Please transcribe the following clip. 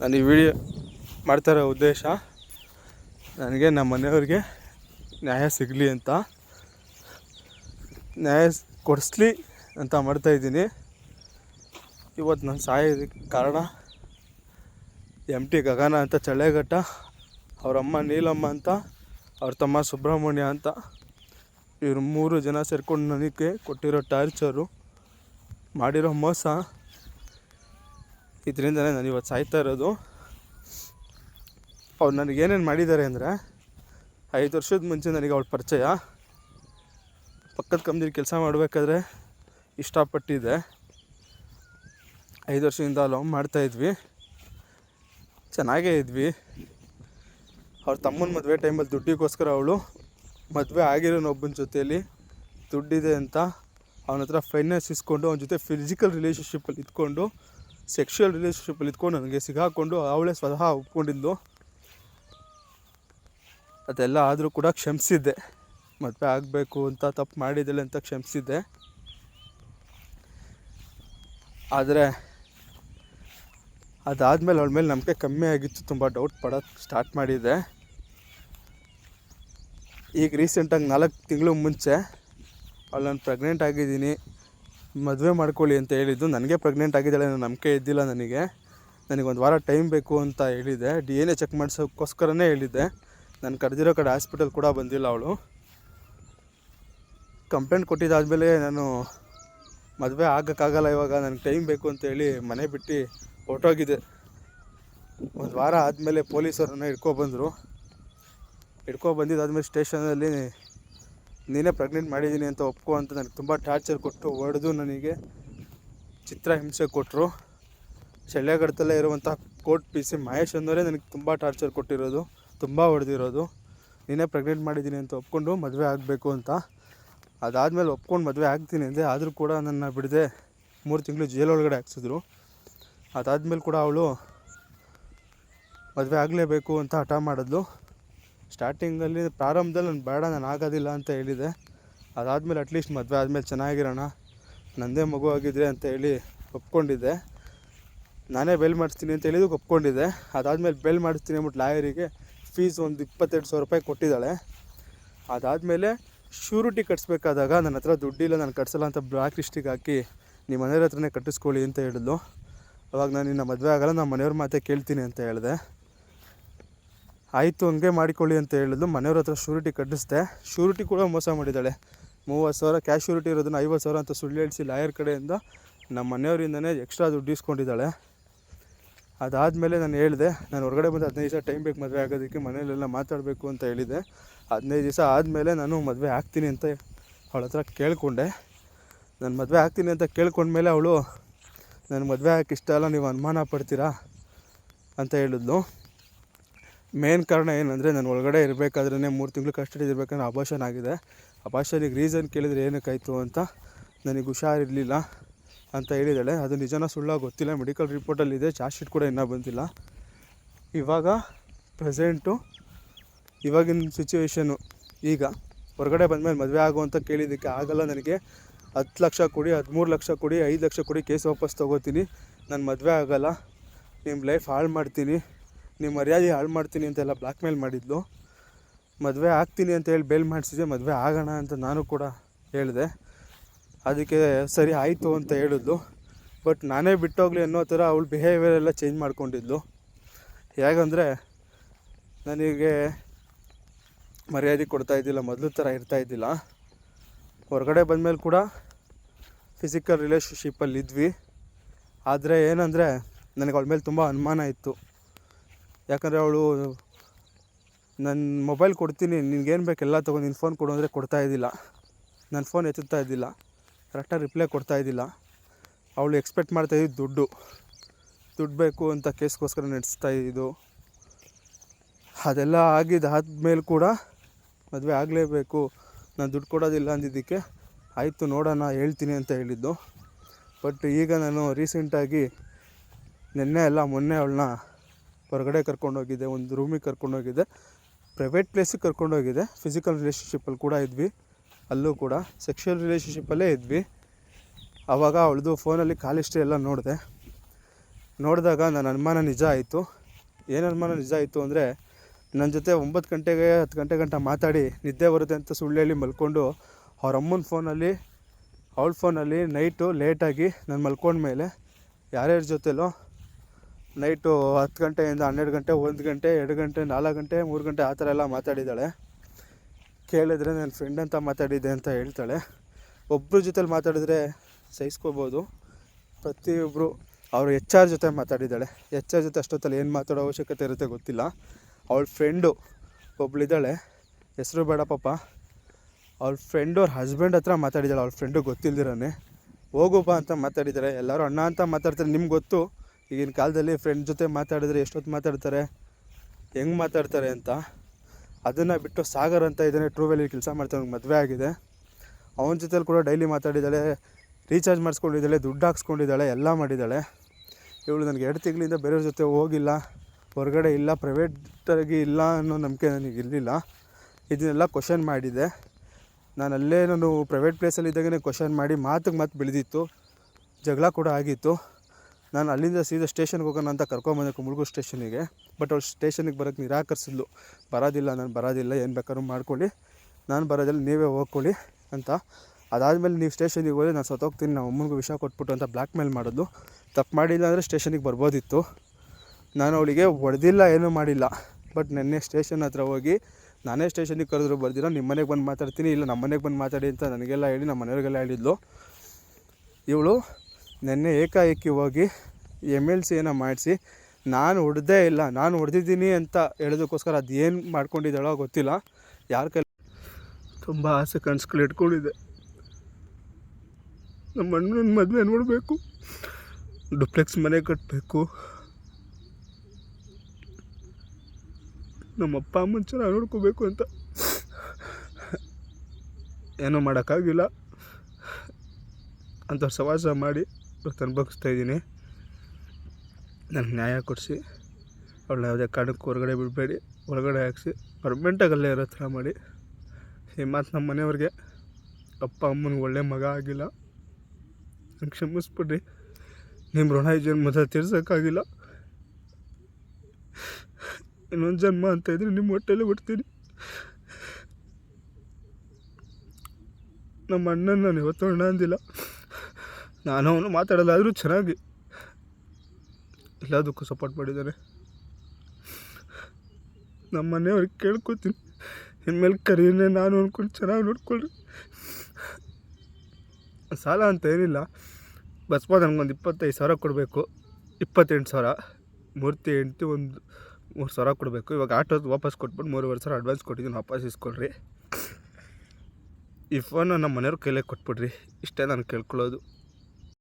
ನಾನು ಈ ವಿಡಿಯೋ ಮಾಡ್ತಾರೋ ಉದ್ದೇಶ, ನನಗೆ ನಮ್ಮ ಮನೆಯವ್ರಿಗೆ ನ್ಯಾಯ ಸಿಗಲಿ ಅಂತ. ನ್ಯಾಯ ಕೊಡಿಸ್ಲಿ ಅಂತ ಮಾಡ್ತಾಯಿದ್ದೀನಿ ಇವತ್ತು ನಾನು ಸಾಯೋದಕ್ಕೆ ಕಾರಣ ಎಂ ಟಿ ಗಗನ ಅಂತ, ಚಳ್ಳೆಘಟ್ಟ, ಅವರಮ್ಮ ನೀಲಮ್ಮ ಅಂತ, ಅವ್ರ ತಮ್ಮ ಸುಬ್ರಹ್ಮಣ್ಯ ಅಂತ. ಇವರು ಮೂರು ಜನ ಸೇರ್ಕೊಂಡು ನನಗೆ ಕೊಟ್ಟಿರೋ ಟಾರ್ಚರು, ಮಾಡಿರೋ ಮೋಸ ಇದರಿಂದನೇ ನಾನು ಇವತ್ತು ಸಾಯ್ತಾ ಇರೋದು. ಅವ್ರು ನನಗೆ ಏನೇನು ಮಾಡಿದ್ದಾರೆ ಅಂದರೆ, ಐದು ವರ್ಷದ ಮುಂಚೆ ನನಗೆ ಅವ್ಳ ಪರಿಚಯ. ಪಕ್ಕದ ಕಂಪ್ನಿಲಿ ಕೆಲಸ ಮಾಡಬೇಕಾದ್ರೆ ಇಷ್ಟಪಟ್ಟಿದ್ದೆ. ಐದು ವರ್ಷದಿಂದ ಲವ್ ಮಾಡ್ತಾಯಿದ್ವಿ ಚೆನ್ನಾಗೇ ಇದ್ವಿ. ಅವ್ರ ತಮ್ಮನ ಮದುವೆ ಟೈಮಲ್ಲಿ ದುಡ್ಡಿಗೋಸ್ಕರ ಅವಳು ಮದುವೆ ಆಗಿರೋನ ಒಬ್ಬನ ಜೊತೆಯಲ್ಲಿ ದುಡ್ಡಿದೆ ಅಂತ ಅವನ ಹತ್ರ ಫೈನಾನ್ಸ್ ಇಸ್ಕೊಂಡು, ಅವನ ಜೊತೆ ಫಿಸಿಕಲ್ ರಿಲೇಷನ್ಶಿಪ್ಪಲ್ಲಿ ಇದ್ಕೊಂಡು ಸೆಕ್ಷುವಲ್ ರಿಲೇಷನ್ಶಿಪ್ಪಲ್ಲಿ ಇದ್ಕೊಂಡು ನನಗೆ ಸಿಗಾಕೊಂಡು ಅವಳೇ ಸ್ವತಃ ಒಪ್ಕೊಂಡಿದ್ದು. ಅದೆಲ್ಲ ಆದರೂ ಕೂಡ ಕ್ಷಮಿಸಿದ್ದೆ. ಮದುವೆ ಆಗಬೇಕು ಅಂತ ತಪ್ಪು ಮಾಡಿದ್ದಾಳೆ ಅಂತ ಕ್ಷಮಿಸಿದ್ದೆ. ಆದರೆ ಅದಾದಮೇಲೆ ಅವಳ ಮೇಲೆ ನಂಬಿಕೆ ಕಮ್ಮಿ ಆಗಿತ್ತು. ತುಂಬ ಡೌಟ್ ಪಡೋಕ್ಕೆ ಸ್ಟಾರ್ಟ್ ಮಾಡಿದ್ದೆ. ಈಗ ರೀಸೆಂಟಾಗಿ ನಾಲ್ಕು ತಿಂಗಳು ಮುಂಚೆ ಅವಳು ನಾನು ಪ್ರೆಗ್ನೆಂಟ್ ಆಗಿದ್ದೀನಿ. ಮದುವೆ ಮಾಡ್ಕೊಳ್ಳಿ ಅಂತ ಹೇಳಿದ್ದು. ನನಗೆ ಪ್ರೆಗ್ನೆಂಟ್ ಆಗಿದ್ದಾಳೆ ಅನ್ನೋ ನಂಬಿಕೆ ಇದ್ದಿಲ್ಲ ನನಗೆ. ನನಗೊಂದು ವಾರ ಟೈಮ್ ಬೇಕು ಅಂತ ಹೇಳಿದೆ. ಡಿ ಎನ್ ಎ ಚೆಕ್ ಮಾಡಿಸೋಕ್ಕೋಸ್ಕರನೇ ಹೇಳಿದ್ದೆ ನಾನು ಕರೆದಿರೋ ಕಡೆ ಹಾಸ್ಪಿಟಲ್ ಕೂಡ ಬಂದಿಲ್ಲ ಅವಳು. ಕಂಪ್ಲೇಂಟ್ ಕೊಟ್ಟಿದ್ದಾದಮೇಲೆ ನಾನು ಮದುವೆ ಆಗೋಕ್ಕಾಗಲ್ಲ ಇವಾಗ. ನನಗೆ ಟೈಮ್ ಬೇಕು ಅಂತ ಹೇಳಿ ಮನೆ ಬಿಟ್ಟು ಹೊರಟೋಗಿದ್ದೆ ಒಂದು ವಾರ ಆದಮೇಲೆ ಪೊಲೀಸರನ್ನ ಹಿಡ್ಕೊಬಂದರು ಹಿಡ್ಕೊ ಬಂದಿದ್ದಾದಮೇಲೆ ಸ್ಟೇಷನಲ್ಲಿ ನೀನೇ ಪ್ರೆಗ್ನೆಂಟ್ ಮಾಡಿದ್ದೀನಿ ಅಂತ ಒಪ್ಕೊ ಅಂತ ನನಗೆ ತುಂಬ ಟಾರ್ಚರ್ ಕೊಟ್ಟು ಹೊಡೆದು ನನಗೆ ಚಿತ್ರ ಹಿಂಸೆ ಕೊಟ್ಟರು ಶಲ್ಯಗಡದಲ್ಲೇ ಇರುವಂಥ ಕೋರ್ಟ್ ಪಿ ಸಿ ಮಹೇಶ್ ಅನ್ನೋರೇ ನನಗೆ ತುಂಬ ಟಾರ್ಚರ್ ಕೊಟ್ಟಿರೋದು, ತುಂಬ ಹೊಡೆದಿರೋದು. ನೀನೇ ಪ್ರೆಗ್ನೆಂಟ್ ಮಾಡಿದ್ದೀನಿ ಅಂತ ಒಪ್ಕೊಂಡು ಮದುವೆ ಆಗಬೇಕು ಅಂತ. ಅದಾದಮೇಲೆ ಒಪ್ಕೊಂಡು ಮದುವೆ ಆಗ್ತೀನಿ ಅಂದೆ, ಆದರೂ ಕೂಡ ನನ್ನ ಬಿಡದೆ ಮೂರು ತಿಂಗಳು ಜೈಲೊಳಗಡೆ ಹಾಕ್ಸಿದ್ರು. ಅದಾದಮೇಲೆ ಕೂಡ ಅವಳು ಮದುವೆ ಆಗಲೇಬೇಕು ಅಂತ ಹಠ ಮಾಡಿದ್ಲು. ಸ್ಟಾರ್ಟಿಂಗಲ್ಲಿ ಪ್ರಾರಂಭದಲ್ಲಿ ನಾನು ಬೇಡ, ನಾನು ಆಗೋದಿಲ್ಲ ಅಂತ ಹೇಳಿದೆ. ಅದಾದಮೇಲೆ ಅಟ್ಲೀಸ್ಟ್ ಮದುವೆ ಆದಮೇಲೆ ಚೆನ್ನಾಗಿರೋಣ ನನ್ನದೇ ಮಗು ಆಗಿದ್ರೆ ಅಂತ ಹೇಳಿ ಒಪ್ಕೊಂಡಿದ್ದೆ. ನಾನೇ ಬೆಲ್ ಮಾಡಿಸ್ತೀನಿ ಅಂತ ಹೇಳಿದ್ದು ಒಪ್ಕೊಂಡಿದ್ದೆ. ಅದಾದಮೇಲೆ ಬೆಲ್ ಮಾಡಿಸ್ತೀನಿ ಅಂದ್ಬಿಟ್ಟು ಲಾಯರಿಗೆ ಫೀಸ್ ಒಂದು ಇಪ್ಪತ್ತೆರಡು ಸಾವಿರ ರೂಪಾಯಿ ಕೊಟ್ಟಿದ್ದಾಳೆ. ಅದಾದಮೇಲೆ ಶ್ಯೂರಿಟಿ ಕಟ್ಸ್ಬೇಕಾದಾಗ ನನ್ನ ಹತ್ರ ದುಡ್ಡಿಲ್ಲ, ನಾನು ಕಟ್ಸಲ್ಲ ಅಂತ ಬ್ಲಾಕ್ ಲಿಸ್ಟಿಗೆ ಹಾಕಿ ನಿಮ್ಮ ಮನೆಯವ್ರ ಹತ್ರನೇ ಕಟ್ಟಿಸ್ಕೊಳ್ಳಿ ಅಂತ ಹೇಳಿದ್ಲು. ಅವಾಗ ನಾನು ನಿನ್ನ ಮದುವೆ ಆಗಲ್ಲ ನಮ್ಮ ಮನೆಯವ್ರ ಮಾತೇ ಕೇಳ್ತೀನಿ ಅಂತ ಹೇಳಿದೆ. ಆಯಿತು ಹಂಗೆ ಮಾಡಿಕೊಳ್ಳಿ ಅಂತ ಹೇಳಿದ್ಲು. ಮನೆಯವ್ರ ಹತ್ರ ಶೂರಿಟಿ ಕಟ್ಟಿಸ್ದೆ. ಶೂರಿಟಿ ಕೂಡ ಮೋಸ ಮಾಡಿದ್ದಾಳೆ. ಮೂವತ್ತು ಸಾವಿರ ಕ್ಯಾಶ್ ಶೂರಿಟಿ ಇರೋದನ್ನ ಐವತ್ತು ಸಾವಿರ ಅಂತ ಸುಳ್ಳು ಹೇಳಿಸಿ ಲಾಯರ್ ಕಡೆಯಿಂದ ನಮ್ಮ ಮನೆಯವರಿಂದನೇ ಎಕ್ಸ್ಟ್ರಾ ದುಡ್ಡು ಇಸ್ಕೊಂಡಿದ್ದಾಳೆ. ಅದಾದಮೇಲೆ ನಾನು ಹೇಳಿದೆ, ನಾನು ಹೊರಗಡೆ ಬಂದು ಹದಿನೈದು ದಿವಸ ಟೈಮ್ ಬೇಕು ಮದುವೆ ಆಗೋದಕ್ಕೆ, ಮನೆಯಲ್ಲೆಲ್ಲ ಮಾತಾಡಬೇಕು ಅಂತ ಹೇಳಿದೆ ಹದಿನೈದು ದಿವಸ ಆದಮೇಲೆ ನಾನು ಮದುವೆ ಆಗ್ತೀನಿ ಅಂತ ಅವಳ ಹತ್ರ ಕೇಳಿಕೊಂಡೆ. ನಾನು ಮದುವೆ ಆಗ್ತೀನಿ ಅಂತ ಕೇಳ್ಕೊಂಡ್ಮೇಲೆ ಅವಳು ನನ್ನ ಮದುವೆ ಆಗಕ್ಕೆ ಇಷ್ಟ ಅಲ್ಲ, ನೀವು ಅನುಮಾನ ಪಡ್ತೀರಾ? ಅಂತ ಹೇಳಿದ್ಲು. ಮೇನ್ ಕಾರಣ ಏನಂದರೆ ನಾನು ಒಳಗಡೆ ಇರಬೇಕಾದ್ರೆ ಮೂರು ತಿಂಗಳು ಕಸ್ಟಡಿ ಇರಬೇಕಂದ್ರೆ ಅಬಾಷನ್ ಆಗಿದೆ. ಅಬಾಷನಿಗೆ ರೀಸನ್ ಕೇಳಿದರೆ ಏನಕ್ಕಾಯಿತು ಅಂತ ನನಗೆ ಹುಷಾರಿರಲಿಲ್ಲ ಅಂತ ಹೇಳಿದಾಳೆ. ಅದು ನಿಜನ ಸುಳ್ಳ ಗೊತ್ತಿಲ್ಲ. ಮೆಡಿಕಲ್ ರಿಪೋರ್ಟಲ್ಲಿದೆ ಚಾರ್ಜ್ ಶೀಟ್ ಕೂಡ ಇನ್ನೂ ಬಂದಿಲ್ಲ. ಇವಾಗ ಪ್ರೆಸೆಂಟು ಇವಾಗಿನ ಸಿಚುವೇಶನು ಈಗ ಹೊರಗಡೆ ಬಂದಮೇಲೆ ಮದುವೆ ಆಗು ಅಂತ ಕೇಳಿದ್ದಕ್ಕೆ ಆಗಲ್ಲ ನನಗೆ. ಹತ್ತು ಲಕ್ಷ ಕೊಡಿ, ಹದಿಮೂರು ಲಕ್ಷ ಕೊಡಿ, ಐದು ಲಕ್ಷ ಕೊಡಿ ಕೇಸ್ ವಾಪಸ್ ತೊಗೋತೀನಿ. ನಾನು ಮದುವೆ ಆಗಲ್ಲ. ನಿಮ್ಮ ಲೈಫ್ ಹಾಳು ಮಾಡ್ತೀನಿ. ನಿಮ್ಮ ಮರ್ಯಾದೆ ಹಾಳು ಮಾಡ್ತೀನಿ ಅಂತೆಲ್ಲ ಬ್ಲ್ಯಾಕ್ ಮೇಲ್ ಮಾಡಿದ್ಲು. ಮದುವೆ ಆಗ್ತೀನಿ ಅಂತ ಹೇಳಿ ಬೇಲ್ ಮಾಡಿಸಿದೆ ಮದುವೆ ಆಗೋಣ ಅಂತ ನಾನು ಕೂಡ ಹೇಳಿದೆ. ಅದಕ್ಕೆ ಸರಿ ಆಯಿತು ಅಂತ ಹೇಳಿದ್ಲು. ಬಟ್ ನಾನೇ ಬಿಟ್ಟೋಗ್ಲಿ ಅನ್ನೋ ಥರ ಅವಳು ಬಿಹೇವಿಯರ್ ಎಲ್ಲ ಚೇಂಜ್ ಮಾಡ್ಕೊಂಡಿದ್ಲು. ಹೇಗಂದರೆ ನನಗೆ ಮರ್ಯಾದೆ ಕೊಡ್ತಾ ಇದ್ದಿಲ್ಲ, ಮೊದಲು ಥರ ಇರ್ತಾ ಇದ್ದಿಲ್ಲ. ಹೊರಗಡೆ ಬಂದಮೇಲೆ ಕೂಡ ಫಿಸಿಕಲ್ ರಿಲೇಷನ್ಶಿಪ್ಪಲ್ಲಿ ಇದ್ವಿ ಆದರೆ ಏನಂದರೆ, ನನಗೆ ಅವಳ ಮೇಲೆ ತುಂಬ ಅನುಮಾನ ಇತ್ತು. ಯಾಕಂದರೆ ಅವಳು ನನ್ನ ಮೊಬೈಲ್ ಕೊಡ್ತೀನಿ ನಿನಗೇನು ಬೇಕು ಎಲ್ಲ ತೊಗೊಂಡು ನಿನ್ನ ಫೋನ್ ಕೊಡು ಅಂದರೆ ಕೊಡ್ತಾ ಇದ್ದಿಲ್ಲ. ನನ್ನ ಫೋನ್ ಎತ್ತುತ್ತಾ ಇದ್ದಿಲ್ಲ. ಕರೆಕ್ಟಾಗಿ ರಿಪ್ಲೈ ಕೊಡ್ತಾ ಇದ್ದಿಲ್ಲ. ಅವಳು ಎಕ್ಸ್ಪೆಕ್ಟ್ ಮಾಡ್ತಾಯಿದ್ದು ದುಡ್ಡು. ದುಡ್ಡು ಬೇಕು ಅಂತ ಕೇಸ್ಗೋಸ್ಕರ ನಡೆಸ್ತಾ ಇದ್ದು. ಅದೆಲ್ಲ ಆಗಿದ್ದಾದ್ಮೇಲೆ ಕೂಡ ಮದುವೆ ಆಗಲೇಬೇಕು. ನಾನು ದುಡ್ಡು ಕೊಡೋದಿಲ್ಲ ಅಂದಿದ್ದಕ್ಕೆ ಆಯಿತು ನೋಡೋಣ, ಹೇಳ್ತೀನಿ ಅಂತ ಹೇಳಿದ್ದು. ಬಟ್ ಈಗ ನಾನು ರೀಸೆಂಟಾಗಿ ನಿನ್ನೆ ಅಲ್ಲ ಮೊನ್ನೆ ಅವಳನ್ನ ಹೊರಗಡೆ ಕರ್ಕೊಂಡೋಗಿದ್ದೆ ಒಂದು ರೂಮಿಗೆ ಕರ್ಕೊಂಡೋಗಿದ್ದೆ ಪ್ರೈವೇಟ್ ಪ್ಲೇಸಿಗೆ ಕರ್ಕೊಂಡೋಗಿದ್ದೆ ಫಿಸಿಕಲ್ ರಿಲೇಷನ್ಶಿಪ್ಪಲ್ಲಿ ಕೂಡ ಇದ್ವಿ, ಅಲ್ಲೂ ಕೂಡ. ಸೆಕ್ಷುವಲ್ ರಿಲೇಷನ್ಶಿಪ್ಪಲ್ಲೇ ಇದ್ವಿ. ಆವಾಗ ಅವಳದು ಫೋನಲ್ಲಿ ಕಾಲ್ ಹಿಸ್ಟ್ರಿ ಎಲ್ಲ ನೋಡಿದೆ. ನೋಡಿದಾಗ ನನ್ನ ಅನುಮಾನ ನಿಜ ಆಯಿತು. ಏನು ಅನುಮಾನ ನಿಜ ಆಯಿತು ಅಂದರೆ ನನ್ನ ಜೊತೆ ಒಂಬತ್ತು ಗಂಟೆಗೆ ಹತ್ತು ಗಂಟೆ ಗಂಟ ಮಾತಾಡಿ ನಿದ್ದೆ ಬರುತ್ತೆ ಅಂತ ಸುಳ್ಳು ಹೇಳಿ ಮಲ್ಕೊಂಡು, ಅವ್ರ ಅಮ್ಮನ ಫೋನಲ್ಲಿ ಅವಳ ಫೋನಲ್ಲಿ ನೈಟು ಲೇಟಾಗಿ ನಾನು ಮಲ್ಕೊಂಡ್ಮೇಲೆ, ಯಾರ್ಯಾರ ಜೊತೆಲೋ ನೈಟು ಹತ್ತು ಗಂಟೆಯಿಂದ ಹನ್ನೆರಡು ಗಂಟೆ, ಒಂದು ಗಂಟೆ, ಎರಡು ಗಂಟೆ, ನಾಲ್ಕು ಗಂಟೆ, ಮೂರು ಗಂಟೆ ಆ ಥರ ಎಲ್ಲ ಮಾತಾಡಿದ್ದಾಳೆ. ಕೇಳಿದ್ರೆ ನನ್ನ ಫ್ರೆಂಡ್ ಅಂತ ಮಾತಾಡಿದ್ದೆ ಅಂತ ಹೇಳ್ತಾಳೆ. ಒಬ್ಬರ ಜೊತೆಲಿ ಮಾತಾಡಿದ್ರೆ ಸಹಿಸ್ಕೋಬೋದು. ಪ್ರತಿಯೊಬ್ಬರು ಅವರು ಎಚ್ ಆರ್ ಜೊತೆ ಮಾತಾಡಿದ್ದಾಳೆ. ಎಚ್ ಆರ್ ಜೊತೆ ಅಷ್ಟೊತ್ತಲ್ಲಿ ಏನು ಮಾತಾಡೋ ಅವಶ್ಯಕತೆ ಇರುತ್ತೆ ಗೊತ್ತಿಲ್ಲ. ಅವಳ ಫ್ರೆಂಡು ಒಬ್ಳಿದ್ದಾಳೆ. ಹೆಸರು ಬೇಡ ಪಾಪ. ಅವ್ಳ ಫ್ರೆಂಡು ಅವ್ರ ಹಸ್ಬೆಂಡ್ ಹತ್ರ ಮಾತಾಡಿದ್ದಾಳೆ. ಅವ್ಳ ಫ್ರೆಂಡು ಗೊತ್ತಿಲ್ದಿರೋನೆ. ಹೋಗು ಬಾ ಅಂತ ಮಾತಾಡಿದ್ದಾರೆ. ಎಲ್ಲರೂ ಅಣ್ಣ ಅಂತ ಮಾತಾಡ್ತಾರೆ. ನಿಮ್ಗೆ ಗೊತ್ತು. ಈಗಿನ ಕಾಲದಲ್ಲಿ ಫ್ರೆಂಡ್ ಜೊತೆ ಮಾತಾಡಿದ್ರೆ ಎಷ್ಟೊತ್ತು ಮಾತಾಡ್ತಾರೆ? ಹೆಂಗೆ ಮಾತಾಡ್ತಾರೆ ಅಂತ? ಅದನ್ನು ಬಿಟ್ಟು ಸಾಗರ್ ಅಂತ ಇದ್ದಾನೆ ಟ್ರೂವೆಲ್ಲಿ ಕೆಲಸ ಮಾಡ್ತಾನೆ ಮದುವೆ ಆಗಿದೆ. ಅವನ ಜೊತೆಲಿ ಕೂಡ ಡೈಲಿ ಮಾತಾಡಿದ್ದಾಳೆ ರೀಚಾರ್ಜ್ ಮಾಡಿಸ್ಕೊಂಡಿದ್ದಾಳೆ, ದುಡ್ಡು ಹಾಕ್ಸ್ಕೊಂಡಿದ್ದಾಳೆ, ಎಲ್ಲ ಮಾಡಿದ್ದಾಳೆ. ಇವಳು ನನಗೆ ಎರಡು ತಿಂಗಳಿಂದ ಬೇರೆಯವ್ರ ಜೊತೆ ಹೋಗಿಲ್ಲ, ಹೊರಗಡೆ ಇಲ್ಲ ಪ್ರೈವೇಟಾಗಿ ಇಲ್ಲ ಅನ್ನೋ ನಂಬಿಕೆ ನನಗೆ ಇರಲಿಲ್ಲ. ಇದನ್ನೆಲ್ಲ ಕ್ವಶನ್ ಮಾಡಿದೆ. ನಾನು ಅಲ್ಲೇ ನಾನು ಪ್ರೈವೇಟ್ ಪ್ಲೇಸಲ್ಲಿ ಇದ್ದಾಗೇ ಕ್ವಶನ್ ಮಾಡಿ ಮಾತಿಗೆ ಮಾತು ಬೆಳೆದಿತ್ತು. ಜಗಳ ಕೂಡ ಆಗಿತ್ತು. ನಾನು ಅಲ್ಲಿಂದ ಸೀದಾ ಸ್ಟೇಷನ್ಗೆ ಹೋಗೋಣ ಅಂತ ಕರ್ಕೊಂಬಂದೆ ಮುಳುಗು ಸ್ಟೇಷನಿಗೆ ಬಟ್ ಅವ್ಳು ಸ್ಟೇಷನಿಗೆ ಬರೋಕ್ಕೆ ನಿರಾಕರಿಸಿದ್ಲು. ಬರೋದಿಲ್ಲ, ನಾನು ಬರೋದಿಲ್ಲ, ಏನು ಬೇಕಾದ್ರೂ ಮಾಡ್ಕೊಳ್ಳಿ. ನಾನು ಬರೋದಿಲ್ಲ ನೀವೇ ಹೋಗ್ಕೊಳ್ಳಿ ಅಂತ. ಅದಾದಮೇಲೆ ನೀವು ಸ್ಟೇಷನಿಗೆ ಹೋಗಿ ನಾನು ಸತ್ತೋಗ್ತೀನಿ ನಮ್ಮ ಅಮ್ಮನಿಗೂ ವಿಷ ಕೊಟ್ಬಿಟ್ಟು ಅಂತ ಬ್ಲ್ಯಾಕ್ ಮೇಲ್ ಮಾಡೋದು ತಪ್ಪು ಮಾಡಿಲ್ಲ ಅಂದರೆ ಸ್ಟೇಷನಿಗೆ ಬರ್ಬೋದಿತ್ತು. ನಾನು ಅವಳಿಗೆ ಹೊಡೆದಿಲ್ಲ, ಏನೂ ಮಾಡಿಲ್ಲ. ಬಟ್ ನೆನ್ನೆ ಸ್ಟೇಷನ್ ಹತ್ರ ಹೋಗಿ, ನಾನೇ ಸ್ಟೇಷನಿಗೆ ಕರೆದ್ರು, ಬರ್ದಿರೋ ನಿಮ್ಮ ಮನೆಗೆ ಬಂದು ಮಾತಾಡ್ತೀನಿ, ಇಲ್ಲ ನಮ್ಮ ಮನೆಗೆ ಬಂದು ಮಾತಾಡಿ ಅಂತ ನನಗೆಲ್ಲ ಹೇಳಿ ನಮ್ಮ ಮನೆಯವ್ರಿಗೆಲ್ಲ ಹೇಳಿದ್ಲು. ಇವಳು ನೆನ್ನೆ ಏಕಾಏಕಿ ಹೋಗಿ ಎಂ ಎಲ್ ಸಿಯನ್ನು ಮಾಡಿಸಿ, ನಾನು ಹೊಡೆದೇ ಇಲ್ಲ, ನಾನು ಹೊಡೆದಿದ್ದೀನಿ ಅಂತ ಹೇಳೋದಕ್ಕೋಸ್ಕರ ಅದು ಏನು ಮಾಡ್ಕೊಂಡಿದ್ದಾಳೋ ಗೊತ್ತಿಲ್ಲ. ಯಾರ ಕೈ ತುಂಬ ಆಸೆ ಕನಸುಗಳು ಇಟ್ಕೊಂಡಿದ್ದೆ ನಮ್ಮ ಅಣ್ಣನ ಮದುವೆ ನೋಡಬೇಕು, ಡುಪ್ಲೆಕ್ಸ್ ಮನೆ ಕಟ್ಟಬೇಕು ನಮ್ಮ ಅಪ್ಪ ಅಮ್ಮನ ಚೆನ್ನಾಗಿ ನೋಡ್ಕೋಬೇಕು ಅಂತ. ಏನೂ ಮಾಡೋಕ್ಕಾಗಿಲ್ಲ. ಅಂಥವ್ರು ಸವಾಸ ಮಾಡಿ ಅನುಭವಿಸ್ತಾ ಇದ್ದೀನಿ. ನನಗೆ ನ್ಯಾಯ ಕೊಡಿಸಿ, ಅವಳನ್ನ ಯಾವುದೇ ಕಾರಣಕ್ಕೂ ಹೊರಗಡೆ ಬಿಡಬೇಡಿ. ಹೊರಗಡೆ ಹಾಕಿಸಿ, ಪರ್ಮನೆಂಟಾಗಲ್ಲೇ ಇರೋ ಥರ ಮಾಡಿ. ಈ ಮಾತು ನಮ್ಮ ಮನೆಯವ್ರಿಗೆ. ಅಪ್ಪ ಅಮ್ಮನಿಗೆ ಒಳ್ಳೆ ಮಗ ಆಗಿಲ್ಲ. ನಂಗೆ ಕ್ಷಮಿಸ್ಬಿಡ್ರಿ. ನಿಮ್ಮ ಋಣ ಈ ತೀರ್ಸೋಕ್ಕಾಗಿಲ್ಲ. ಇನ್ನೊಂದು ಜನ್ಮ ಅಂತ ಇದ್ರೆ ನಿಮ್ಮ ಹೊಟ್ಟೆಲ್ಲೇ ಬಿಡ್ತೀನಿ. ನಮ್ಮ ಅಣ್ಣನ ನಾನು ಇವತ್ತು ಅಣ್ಣ ಅಂದಿಲ್ಲ. ನಾನು ಅವನು ಮಾತಾಡಲ್ಲ, ಆದರೂ ಚೆನ್ನಾಗಿ ಎಲ್ಲದಕ್ಕೂ ಸಪೋರ್ಟ್ ಮಾಡಿದ್ದಾರೆ ನಮ್ಮ ಮನೆಯವ್ರಿಗೆ ಕೇಳ್ಕೊತೀನಿ. ಇನ್ಮೇಲೆ ಕರೀನೇ ನಾನು ಅಂದ್ಕೊಂಡು ಚೆನ್ನಾಗಿ ನೋಡ್ಕೊಳ್ರಿ. ಸಾಲ ಅಂತ ಏನಿಲ್ಲ. ಬಸ್ಪ ನನಗೊಂದು ಇಪ್ಪತ್ತೈದು ಸಾವಿರ ಕೊಡಬೇಕು. ಇಪ್ಪತ್ತೆಂಟು ಸಾವಿರ. ಮೂರ್ತಿ ಎಂಟು ಒಂದು ಮೂರು ಸಾವಿರ ಕೊಡಬೇಕು. ಇವಾಗ ಆಟೋ ವಾಪಸ್ ಕೊಟ್ಬಿಟ್ಟು ಮೂರುವರೆ ಸಾವಿರ ಅಡ್ವಾನ್ಸ್ ಕೊಟ್ಟಿದ್ದೀನಿ, ವಾಪಸ್ ಇಸ್ಕೊಳ್ರಿ. ಈ ಫೋನ ನಮ್ಮ ಮನೆಯವ್ರ ಕೈಲೇ ಕೊಟ್ಬಿಡ್ರಿ. ಇಷ್ಟೇ ನಾನು ಕೇಳ್ಕೊಳ್ಳೋದು.